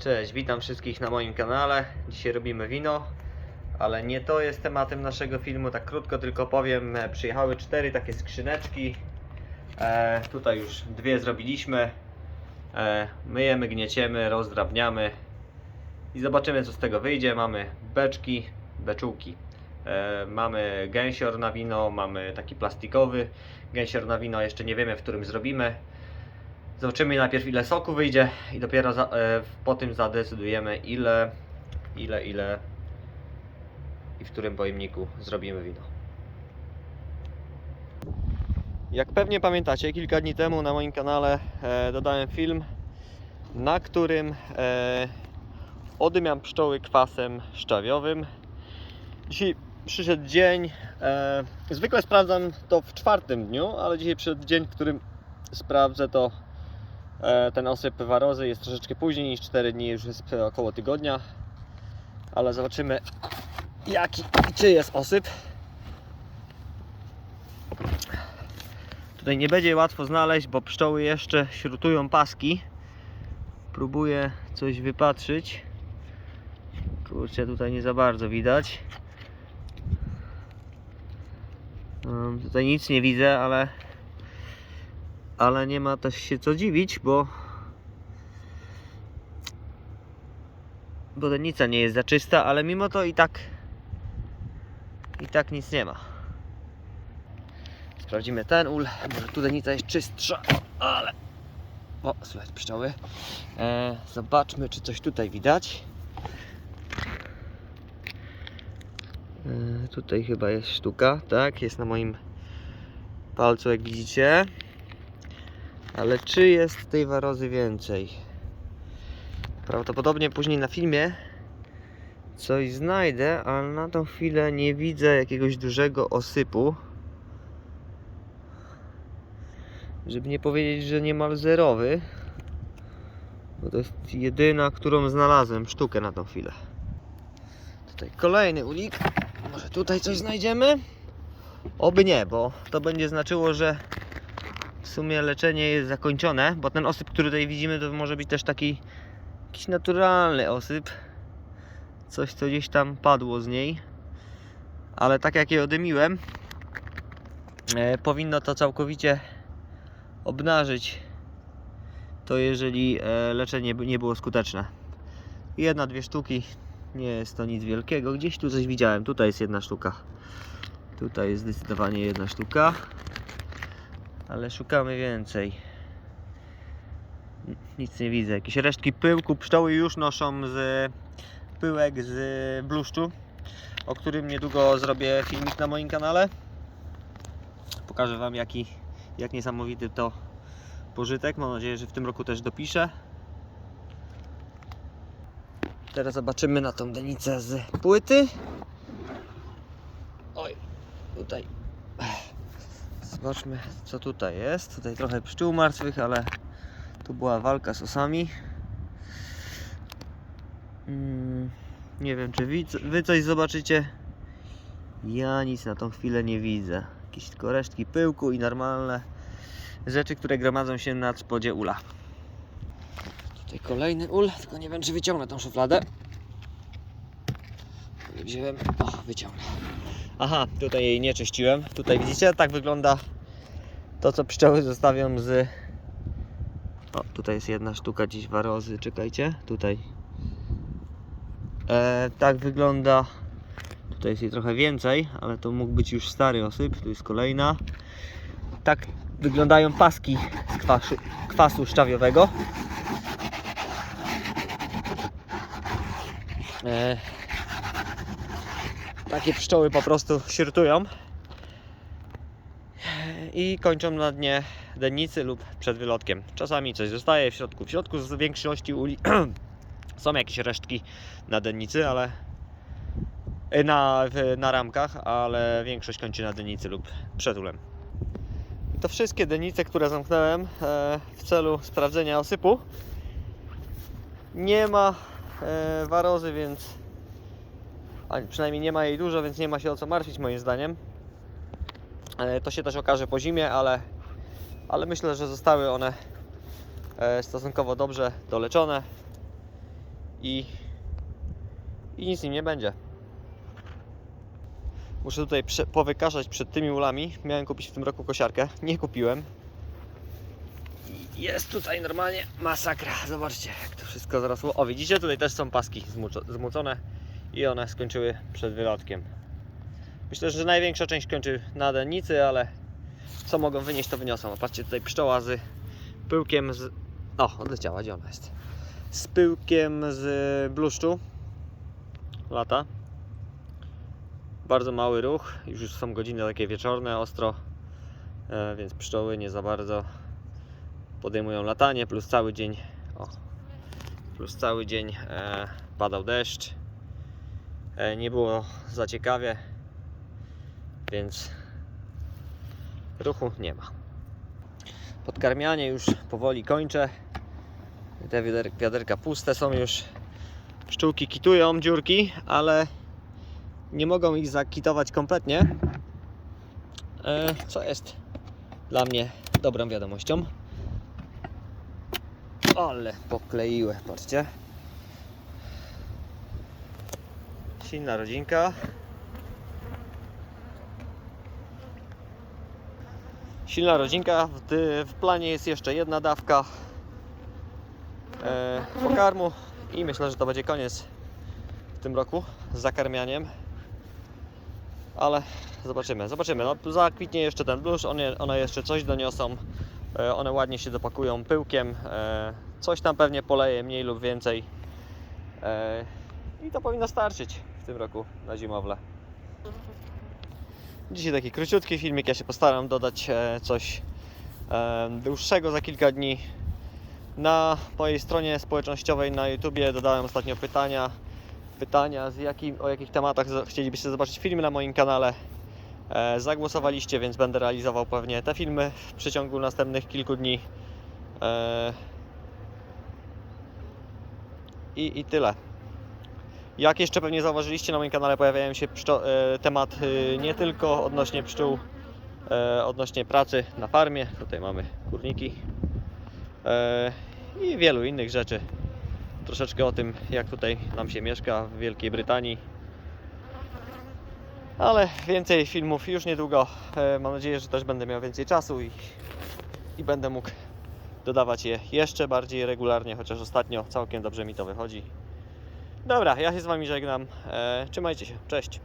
Cześć, witam wszystkich na moim kanale. Dzisiaj robimy wino, ale nie to jest tematem naszego filmu. Tak krótko tylko powiem, e, przyjechały cztery takie skrzyneczki. E, tutaj już dwie zrobiliśmy. E, myjemy, gnieciemy, rozdrabniamy i zobaczymy co z tego wyjdzie. Mamy beczki, beczułki. E, mamy gęsior na wino, mamy taki plastikowy gęsior na wino. Jeszcze nie wiemy w którym zrobimy. Zobaczymy najpierw ile soku wyjdzie i dopiero za, e, po tym zadecydujemy ile, ile, ile i w którym pojemniku zrobimy wino. Jak pewnie pamiętacie, kilka dni temu na moim kanale e, dodałem film, na którym e, odymiam pszczoły kwasem szczawiowym. Dzisiaj przyszedł dzień, e, zwykle sprawdzam to w czwartym dniu, ale dzisiaj przyszedł dzień, w którym sprawdzę to Ten osyp warozy jest troszeczkę później niż 4 dni, już jest około tygodnia. Ale zobaczymy jaki czy jest osyp. Tutaj nie będzie łatwo znaleźć, bo pszczoły jeszcze śrutują paski. Próbuję coś wypatrzyć. Kurczę, tutaj nie za bardzo widać. Um, tutaj nic nie widzę, ale ale nie ma też się co dziwić, bo bo dennica nie jest za czysta, ale mimo to i tak i tak nic nie ma. Sprawdzimy ten ul, może tu denica jest czystsza, ale o, słychać pszczoły. E, zobaczmy, czy coś tutaj widać. E, tutaj chyba jest sztuka, tak, jest na moim palcu, jak widzicie. Ale czy jest tej warozy więcej? Prawdopodobnie później na filmie coś znajdę, ale na tą chwilę nie widzę jakiegoś dużego osypu. Żeby nie powiedzieć, że niemal zerowy. Bo to jest jedyna, którą znalazłem, sztukę na tą chwilę. Tutaj kolejny ulik. Może tutaj coś znajdziemy? Oby nie, bo to będzie znaczyło, że w sumie leczenie jest zakończone, bo ten osyp, który tutaj widzimy, to może być też taki jakiś naturalny osyp. Coś, co gdzieś tam padło z niej. Ale tak jak je odymiłem, e, powinno to całkowicie obnażyć to jeżeli e, leczenie nie było skuteczne. Jedna, dwie sztuki, nie jest to nic wielkiego. Gdzieś tu coś widziałem, tutaj jest jedna sztuka. Tutaj jest zdecydowanie jedna sztuka ale szukamy więcej. Nic nie widzę. Jakieś resztki pyłku. Pszczoły już noszą z pyłek z bluszczu, o którym niedługo zrobię filmik na moim kanale. Pokażę Wam jaki, jak niesamowity to pożytek. Mam nadzieję, że w tym roku też dopiszę. Teraz zobaczymy na tą denicę z płyty. Oj, tutaj Zobaczmy co tutaj jest. Tutaj trochę pszczół martwych, ale tu była walka z osami. Mm, nie wiem czy wy, coś zobaczycie. Ja nic na tą chwilę nie widzę. Jakieś tylko resztki pyłku i normalne rzeczy, które gromadzą się na spodzie ula. Tutaj kolejny ul, tylko nie wiem czy wyciągnę tą szufladę. Wziąłem. O, wyciągnę. Aha, tutaj jej nie czyściłem. Tutaj widzicie, tak wygląda to, co pszczoły zostawią z. O, tutaj jest jedna sztuka dziś warozy, czekajcie. Tutaj. E, tak wygląda. Tutaj jest jej trochę więcej, ale to mógł być już stary osyp. Tu jest kolejna. Tak wyglądają paski z kwasu, kwasu szczawiowego. E, takie pszczoły po prostu śrutują i kończą na dnie dennicy lub przed wylotkiem. Czasami coś zostaje w środku. W środku z większości uli są jakieś resztki na dennicy, ale y, na, na ramkach, ale większość kończy na dennicy lub przed ulem. To wszystkie dennice, które zamknąłem e, w celu sprawdzenia osypu. Nie ma e, warozy, więc a przynajmniej nie ma jej dużo, więc nie ma się o co martwić moim zdaniem. E, To się też okaże po zimie, ale, ale myślę, że zostały one e, stosunkowo dobrze doleczone i, i nic z nim nie będzie. Muszę tutaj prze, powykażać przed tymi ulami. Miałem kupić w tym roku kosiarkę, nie kupiłem. Jest tutaj normalnie masakra. Zobaczcie, jak to wszystko zarosło. O, widzicie, tutaj też są paski zmuczo- zmucone i one skończyły przed wylotkiem. Myślę, że największa część kończy na dennicy, ale co mogą wynieść, to wyniosą. Patrzcie, tutaj pszczoła z pyłkiem z... O, odleciała, gdzie ona jest? Z pyłkiem z bluszczu. Lata. Bardzo mały ruch. Już, są godziny takie wieczorne, ostro. E, więc pszczoły nie za bardzo podejmują latanie. Plus cały dzień... O, plus cały dzień e, padał deszcz. E, nie było za ciekawie. Więc ruchu nie ma. Podkarmianie już powoli kończę. Te wiader, wiaderka puste są już. Pszczółki kitują dziurki, ale nie mogą ich zakitować kompletnie. E, co jest dla mnie dobrą wiadomością. Ale pokleiły, patrzcie. Silna rodzinka. Silna rodzinka. W, planie jest jeszcze jedna dawka e, pokarmu i myślę, że to będzie koniec w tym roku z zakarmianiem. Ale zobaczymy, zobaczymy. No, zakwitnie jeszcze ten blusz, one, one jeszcze coś doniosą. E, one ładnie się dopakują pyłkiem. E, coś tam pewnie poleje mniej lub więcej. I to powinno starczyć w tym roku na zimowle. Dzisiaj taki króciutki filmik. Ja się postaram dodać e, coś e, dłuższego za kilka dni. Na mojej stronie społecznościowej na YouTubie dodałem ostatnio pytania. Pytania, z jakim, o jakich tematach chcielibyście zobaczyć filmy na moim kanale. E, zagłosowaliście, więc będę realizował pewnie te filmy w przeciągu następnych kilku dni. I, I tyle. Jak jeszcze pewnie zauważyliście, na moim kanale pojawiają się pszczo- e, temat e, nie tylko odnośnie pszczół, e, odnośnie pracy na farmie. Tutaj mamy kurniki i wielu innych rzeczy. Troszeczkę o tym, jak tutaj nam się mieszka w Wielkiej Brytanii. Ale więcej filmów już niedługo. Mam nadzieję, że też będę miał więcej czasu i, i będę mógł dodawać je jeszcze bardziej regularnie, chociaż ostatnio całkiem dobrze mi to wychodzi. Dobra, ja się z Wami żegnam. E, trzymajcie się. Cześć.